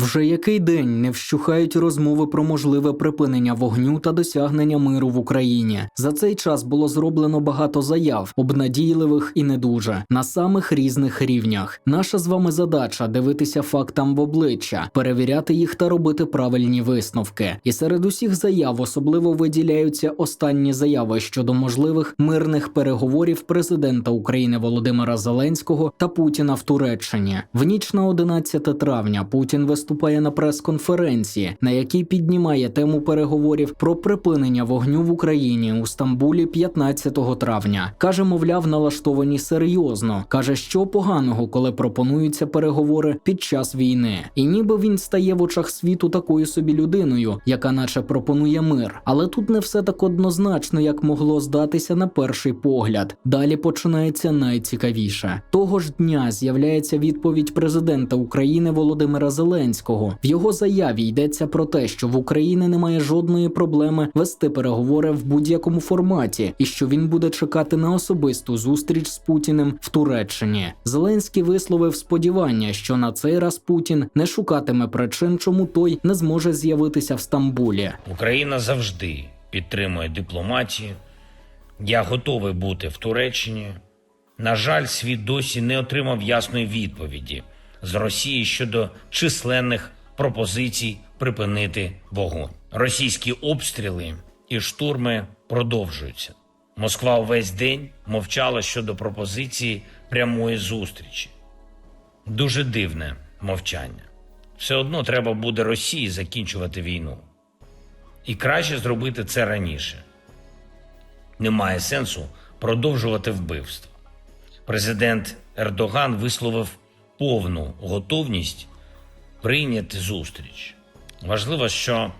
Вже який день не вщухають розмови про можливе припинення вогню та досягнення миру в Україні. За цей час було зроблено багато заяв, обнадійливих і не дуже, на самих різних рівнях. Наша з вами задача дивитися фактам в обличчя, перевіряти їх та робити правильні висновки. І серед усіх заяв особливо виділяються останні заяви щодо можливих мирних переговорів президента України Володимира Зеленського та Путіна в Туреччині. В ніч на 11 травня Путін виступає на прес-конференції, на якій піднімає тему переговорів про припинення вогню в Україні у Стамбулі 15 травня. каже, мовляв, налаштовані серйозно. каже, що поганого, коли пропонуються переговори під час війни, і ніби він стає в очах світу такою собі людиною, яка наче пропонує мир. Але тут не все так однозначно, як могло здатися на перший погляд. Далі починається найцікавіше. Того ж дня з'являється відповідь президента України Володимира Зеленського. В його заяві йдеться про те, що в Україні немає жодної проблеми вести переговори в будь-якому форматі, і що він буде чекати на особисту зустріч з Путіним в Туреччині. Зеленський висловив сподівання, що на цей раз Путін не шукатиме причин, чому той не зможе з'явитися в Стамбулі. Україна завжди підтримує дипломатію. Я готовий бути в Туреччині. На жаль, світ досі не отримав ясної відповіді з Росії щодо численних пропозицій припинити вогонь. Російські обстріли і штурми продовжуються. Москва увесь день мовчала щодо пропозиції прямої зустрічі. Дуже дивне мовчання. Все одно треба буде Росії закінчувати війну. І краще зробити це раніше. Немає сенсу продовжувати вбивство. Президент Ердоган висловив повну готовність прийняти зустріч. Важливо, що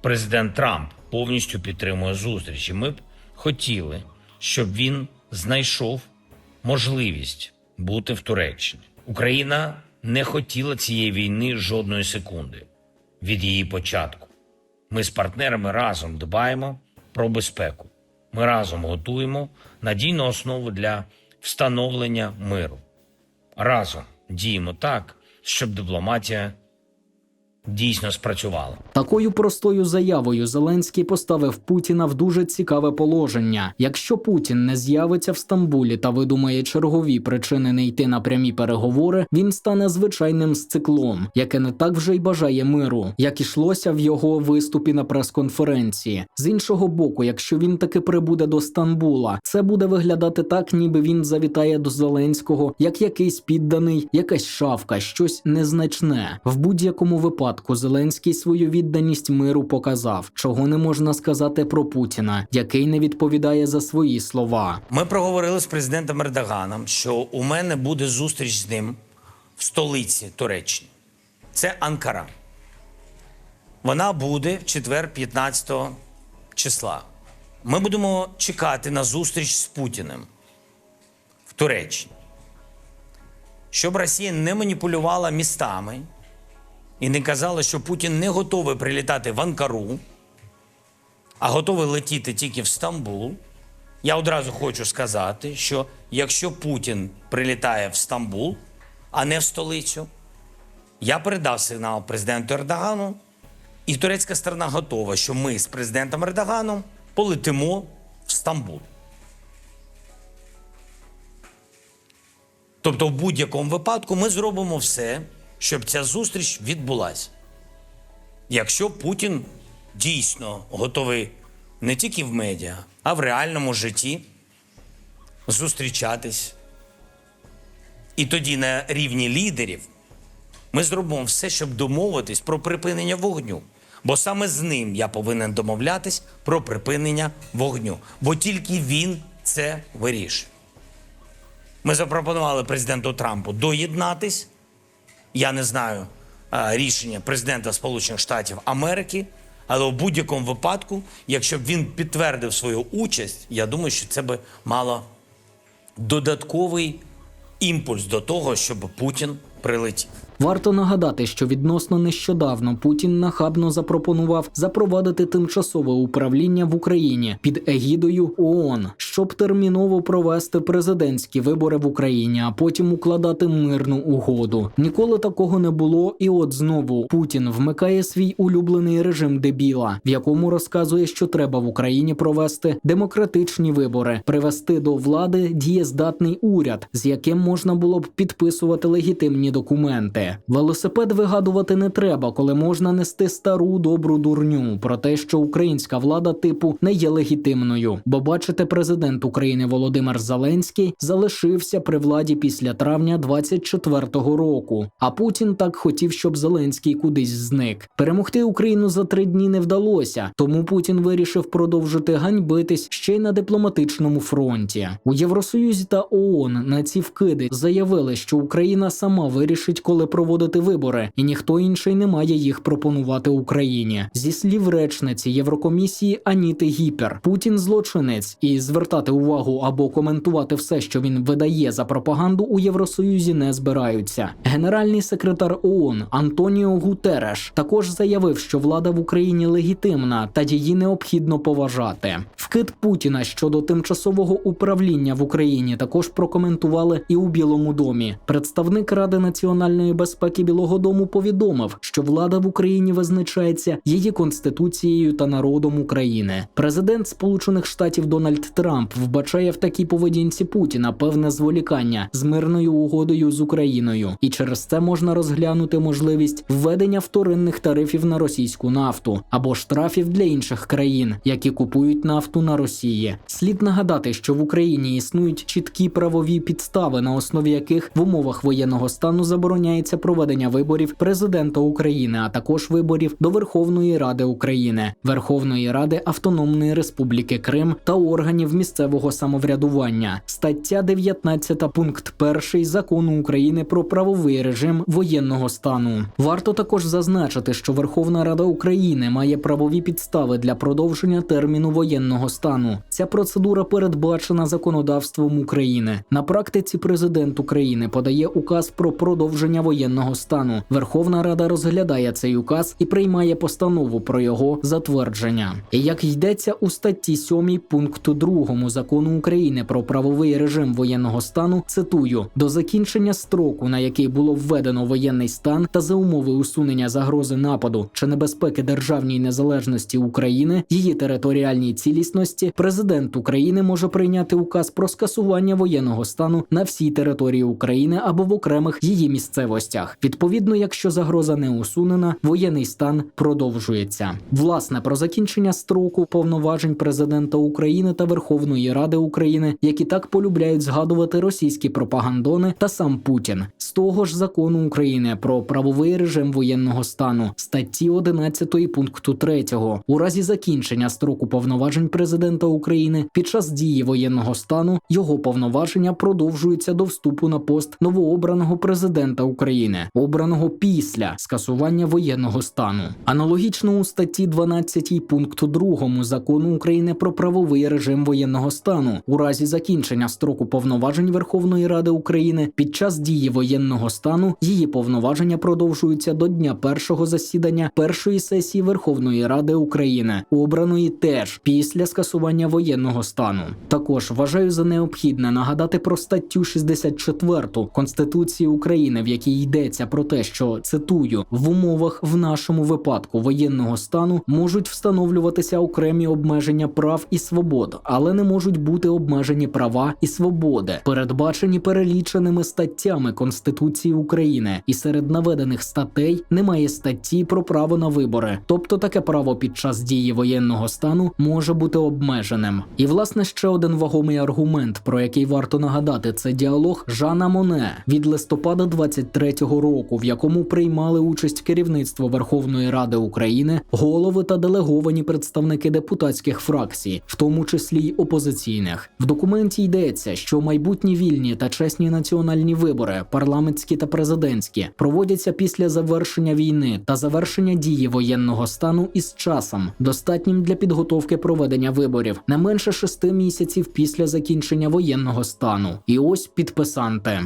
президент Трамп повністю підтримує зустріч. І ми б хотіли, щоб він знайшов можливість бути в Туреччині. Україна не хотіла цієї війни жодної секунди від її початку. Ми з партнерами разом дбаємо про безпеку. Ми разом готуємо надійну основу для встановлення миру. Разом діємо так, щоб дипломатія дійсно спрацювала. Такою простою заявою Зеленський поставив Путіна в дуже цікаве положення. Якщо Путін не з'явиться в Стамбулі та видумає чергові причини не йти на прямі переговори, він стане звичайним сциклом, яке не так вже й бажає миру, як ішлося в його виступі на прес-конференції. З іншого боку, якщо він таки прибуде до Стамбула, це буде виглядати так, ніби він завітає до Зеленського як якийсь підданий, якась шавка, щось незначне. В будь-якому випадку Зеленський свою відданість миру показав, чого не можна сказати про Путіна, який не відповідає за свої слова. Ми проговорили з президентом Ердоганом, що у мене буде зустріч з ним в столиці Туреччини. Це Анкара. Вона буде в четвер, 15 числа. Ми будемо чекати на зустріч з Путіним в Туреччині. Щоб Росія не маніпулювала містами і не казала, що Путін не готовий прилітати в Анкару, а готовий летіти тільки в Стамбул. Я одразу хочу сказати, що якщо Путін прилітає в Стамбул, а не в столицю, я передав сигнал президенту Ердогану, і турецька сторона готова, що ми з президентом Ердоганом полетимо в Стамбул. Тобто, в будь-якому випадку ми зробимо все, щоб ця зустріч відбулася. Якщо Путін дійсно готовий не тільки в медіа, а в реальному житті зустрічатись. І тоді на рівні лідерів ми зробимо все, щоб домовитись про припинення вогню. Бо саме з ним я повинен домовлятись про припинення вогню. Бо тільки він це вирішує. Ми запропонували президенту Трампу доєднатись. Я не знаю рішення президента Сполучених Штатів Америки, але у будь-якому випадку, якщо б він підтвердив свою участь, я думаю, що це би мало додатковий імпульс до того, щоб Путін прилетів. Варто нагадати, що відносно нещодавно Путін нахабно запропонував запровадити тимчасове управління в Україні під егідою ООН, щоб терміново провести президентські вибори в Україні, а потім укладати мирну угоду. Ніколи такого не було, і от знову Путін вмикає свій улюблений режим дебіла, в якому розказує, що треба в Україні провести демократичні вибори, привести до влади дієздатний уряд, з яким можна було б підписувати легітимні документи. Велосипед вигадувати не треба, коли можна нести стару добру дурню про те, що українська влада типу не є легітимною. Бо бачите, президент України Володимир Зеленський залишився при владі після травня 24-го року. А Путін так хотів, щоб Зеленський кудись зник. Перемогти Україну за три дні не вдалося, тому Путін вирішив продовжити ганьбитись ще й на дипломатичному фронті. У Євросоюзі та ООН на ці вкиди заявили, що Україна сама вирішить, коли проводити вибори, і ніхто інший не має їх пропонувати Україні. Зі слів речниці Єврокомісії Аніти Гіпер, Путін злочинець, і звертати увагу або коментувати все, що він видає за пропаганду у Євросоюзі, не збираються. Генеральний секретар ООН Антоніо Гутереш також заявив, що влада в Україні легітимна та її необхідно поважати. Вкид Путіна щодо тимчасового управління в Україні також прокоментували і у Білому домі. Представник Ради національної безпеки Білого Дому повідомив, що влада в Україні визначається її конституцією та народом України. Президент Сполучених Штатів Дональд Трамп вбачає в такій поведінці Путіна певне зволікання з мирною угодою з Україною, і через це можна розглянути можливість введення вторинних тарифів на російську нафту або штрафів для інших країн, які купують нафту на Росії. Слід нагадати, що в Україні існують чіткі правові підстави, на основі яких в умовах воєнного стану забороняється проведення виборів президента України, а також виборів до Верховної Ради України, Верховної Ради Автономної Республіки Крим та органів місцевого самоврядування. Стаття 19 пункт 1 закону України про правовий режим воєнного стану. Варто також зазначити, що Верховна Рада України має правові підстави для продовження терміну воєнного стану. Ця процедура передбачена законодавством України. На практиці президент України подає указ про продовження воєнного стану. Верховна Рада розглядає цей указ і приймає постанову про його затвердження. Як йдеться у статті 7 пункту 2 закону України про правовий режим воєнного стану, цитую до закінчення строку, на який було введено воєнний стан та за умови усунення загрози нападу чи небезпеки державній незалежності України, її територіальній цілісності, президент України може прийняти указ про скасування воєнного стану на всій території України або в окремих її місцевостях. Відповідно, якщо загроза не усунена, воєнний стан продовжується. Власне про закінчення строку повноважень президента України та Верховної Ради України, які так полюбляють згадувати російські пропагандони та сам Путін, з того ж закону України про правовий режим воєнного стану, статті 11 пункту 3, у разі закінчення строку повноважень президента України під час дії воєнного стану його повноваження продовжуються до вступу на пост новообраного президента України, обраного після скасування воєнного стану. Аналогічно у статті 12 пункту 2 закону України про правовий режим воєнного стану у разі закінчення строку повноважень Верховної Ради України під час дії воєнного стану її повноваження продовжуються до дня першого засідання першої сесії Верховної Ради України, обраної теж після скасування воєнного стану. Також вважаю за необхідне нагадати про статтю 64 Конституції України, в якій йдеться про те, що цитую в умовах в нашому випадку воєнного стану можуть встановлюватися окремі обмеження прав і свобод, але не можуть бути обмежені права і свободи, передбачені переліченими статтями Конституції України, і серед наведених статей немає статті про право на вибори, тобто таке право під час дії воєнного стану може бути обмеженим. І власне ще один вагомий аргумент, про який варто нагадати, це діалог Жана Моне від листопада 23-го року, в якому приймали участь керівництво Верховної Ради України, голови та делеговані представники депутатських фракцій, в тому числі й опозиційних. В документі йдеться, що майбутні вільні та чесні національні вибори, парламентські та президентські, проводяться після завершення війни та завершення дії воєнного стану із часом, достатнім для підготовки проведення виборів не менше шести місяців після закінчення воєнного стану. І ось підписанте.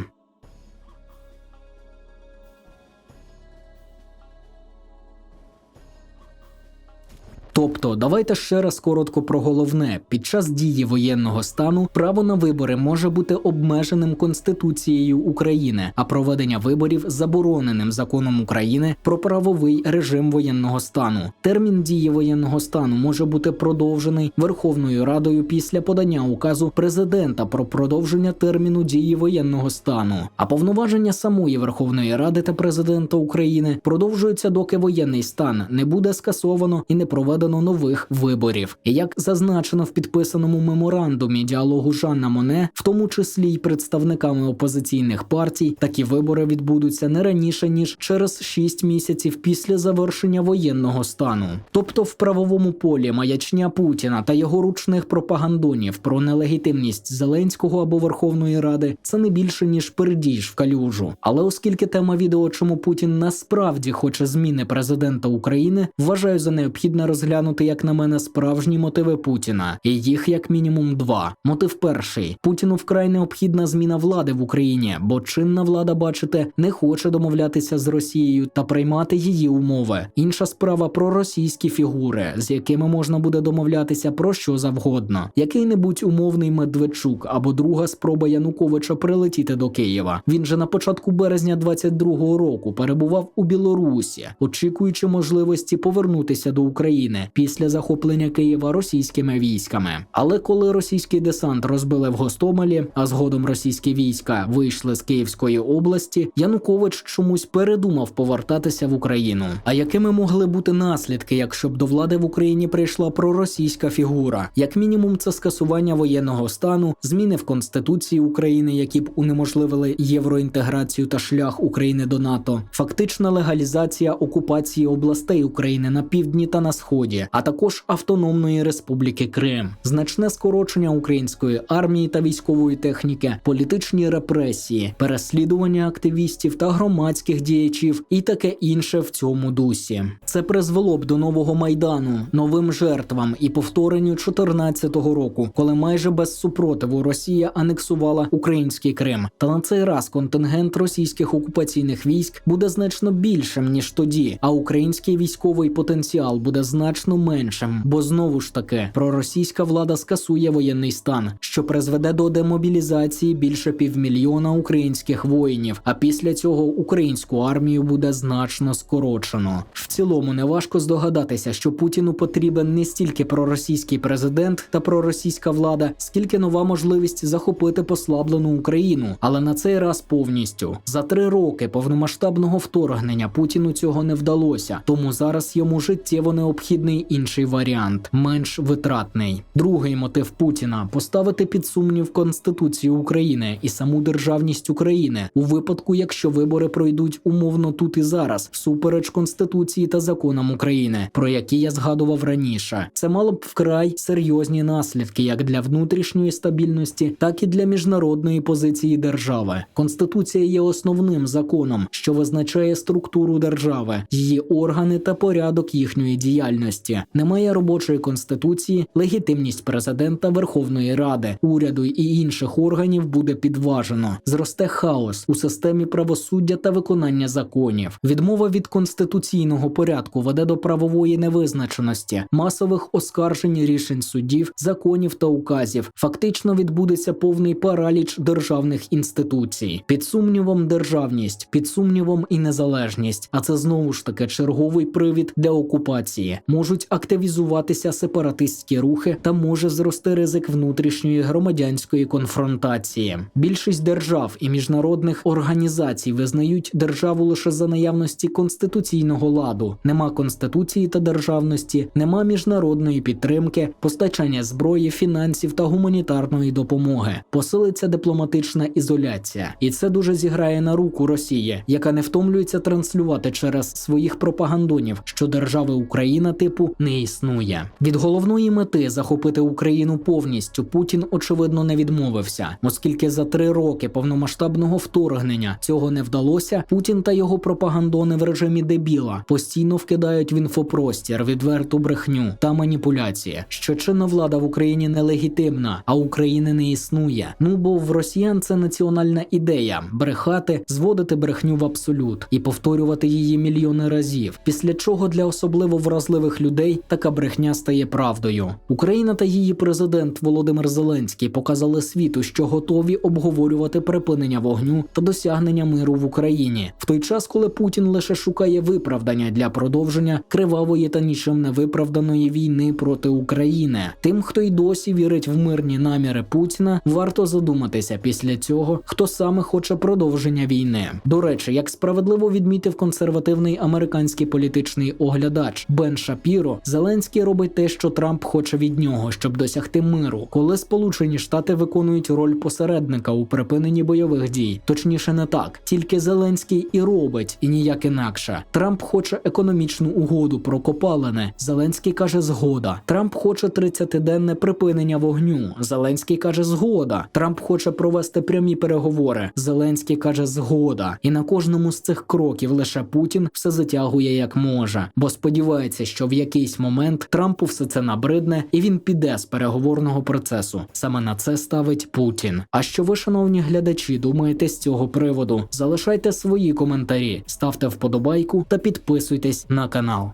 Тобто, давайте ще раз коротко про головне: під час дії воєнного стану право на вибори може бути обмеженим Конституцією України, а проведення виборів забороненим законом України про правовий режим воєнного стану. Термін дії воєнного стану може бути продовжений Верховною Радою після подання указу президента про продовження терміну дії воєнного стану. А повноваження самої Верховної Ради та президента України продовжуються, доки воєнний стан не буде скасовано і не проведено нових виборів. І як зазначено в підписаному меморандумі діалогу Жанна Моне, в тому числі й представниками опозиційних партій, такі вибори відбудуться не раніше ніж через 6 місяців після завершення воєнного стану. Тобто, в правовому полі маячня Путіна та його ручних пропагандонів про нелегітимність Зеленського або Верховної Ради це не більше ніж передіж в калюжу. Але оскільки тема відео, чому Путін насправді хоче зміни президента України, вважаю за необхідне розглянути, як на мене, справжні мотиви Путіна, і їх як мінімум два. Мотив перший: Путіну вкрай необхідна зміна влади в Україні, бо чинна влада, бачите, не хоче домовлятися з Росією та приймати її умови. Інша справа про російські фігури, з якими можна буде домовлятися про що завгодно. Який-небудь умовний Медведчук або друга спроба Януковича прилетіти до Києва. Він же на початку березня 22-го року перебував у Білорусі, очікуючи можливості повернутися до України після захоплення Києва російськими військами. Але коли російський десант розбили в Гостомелі, а згодом російські війська вийшли з Київської області, Янукович чомусь передумав повертатися в Україну. А якими могли бути наслідки, якщо б до влади в Україні прийшла проросійська фігура? Як мінімум, це скасування воєнного стану, зміни в Конституції України, які б унеможливили євроінтеграцію та шлях України до НАТО, фактична легалізація окупації областей України на півдні та на сході, а також автономної республіки Крим, значне скорочення української армії та військової техніки, політичні репресії, переслідування активістів та громадських діячів і таке інше в цьому дусі. Це призвело б до нового майдану, новим жертвам і повторенню 14-го року, коли майже без супротиву Росія анексувала український Крим. Та на цей раз контингент російських окупаційних військ буде значно більшим ніж тоді, а український військовий потенціал буде значно меншим, бо знову ж таки проросійська влада скасує воєнний стан, що призведе до демобілізації більше півмільйона українських воїнів. А після цього українську армію буде значно скорочено. В цілому неважко здогадатися, що Путіну потрібен не стільки проросійський президент та проросійська влада, скільки нова можливість захопити послаблену Україну, але на цей раз повністю за три роки повномасштабного вторгнення Путіну цього не вдалося, тому зараз йому життєво необхідний інший варіант, менш витратний. Другий мотив Путіна поставити під сумнів Конституцію України і саму державність України у випадку, якщо вибори пройдуть умовно тут і зараз, всупереч Конституції та законам України, про які я згадував раніше. Це мало б вкрай серйозні наслідки як для внутрішньої стабільності, так і для міжнародної позиції держави. Конституція є основним законом, що визначає структуру держави, її органи та порядок їхньої діяльності. Немає робочої конституції, легітимність президента Верховної Ради, уряду і інших органів буде підважено. Зросте хаос у системі правосуддя та виконання законів. Відмова від конституційного порядку веде до правової невизначеності, масових оскаржень рішень судів, законів та указів. Фактично відбудеться повний параліч державних інституцій. Під сумнівом державність, під сумнівом і незалежність. А це знову ж таки черговий привід для окупації. Можуть активізуватися сепаратистські рухи та може зрости ризик внутрішньої громадянської конфронтації. Більшість держав і міжнародних організацій визнають державу лише за наявності конституційного ладу. Нема конституції та державності, нема міжнародної підтримки, постачання зброї, фінансів та гуманітарної допомоги. Посилиться дипломатична ізоляція, і це дуже зіграє на руку Росії, яка не втомлюється транслювати через своїх пропагандонів, що держави Україна типу не існує. Від головної мети захопити Україну повністю Путін очевидно не відмовився, оскільки за три роки повномасштабного вторгнення цього не вдалося. Путін та його пропагандони в режимі дебіла постійно вкидають в інфопростір відверту брехню та маніпуляції, що чинна влада в Україні нелегітимна, а України не існує. Ну бо в росіян це національна ідея брехати, зводити брехню в абсолют і повторювати її мільйони разів. Після чого для особливо вразливих людей така брехня стає правдою. Україна та її президент Володимир Зеленський показали світу, що готові обговорювати припинення вогню та досягнення миру в Україні в той час, коли Путін лише шукає виправдання для продовження кривавої та нічим не виправданої війни проти України. Тим, хто й досі вірить в мирні наміри Путіна, варто задуматися після цього, хто саме хоче продовження війни. До речі, як справедливо відмітив консервативний американський політичний оглядач Бен Шапіро, Зеленський робить те, що Трамп хоче від нього, щоб досягти миру, коли Сполучені Штати виконують роль посередника у припиненні бойових дій. Точніше, не так, тільки Зеленський і робить, і ніяк інакше. Трамп хоче економічну угоду про копалини. Зеленський каже згода. Трамп хоче 30-денне припинення вогню. Зеленський каже згода. Трамп хоче провести прямі переговори. Зеленський каже згода. І на кожному з цих кроків лише Путін все затягує як може, бо сподівається, що в якийсь момент Трампу все це набридне і він піде з переговорного процесу. Саме на це ставить Путін. А що ви, шановні глядачі, думаєте з цього приводу? Залишайте свої коментарі, ставте вподобайку та підписуйтесь на канал.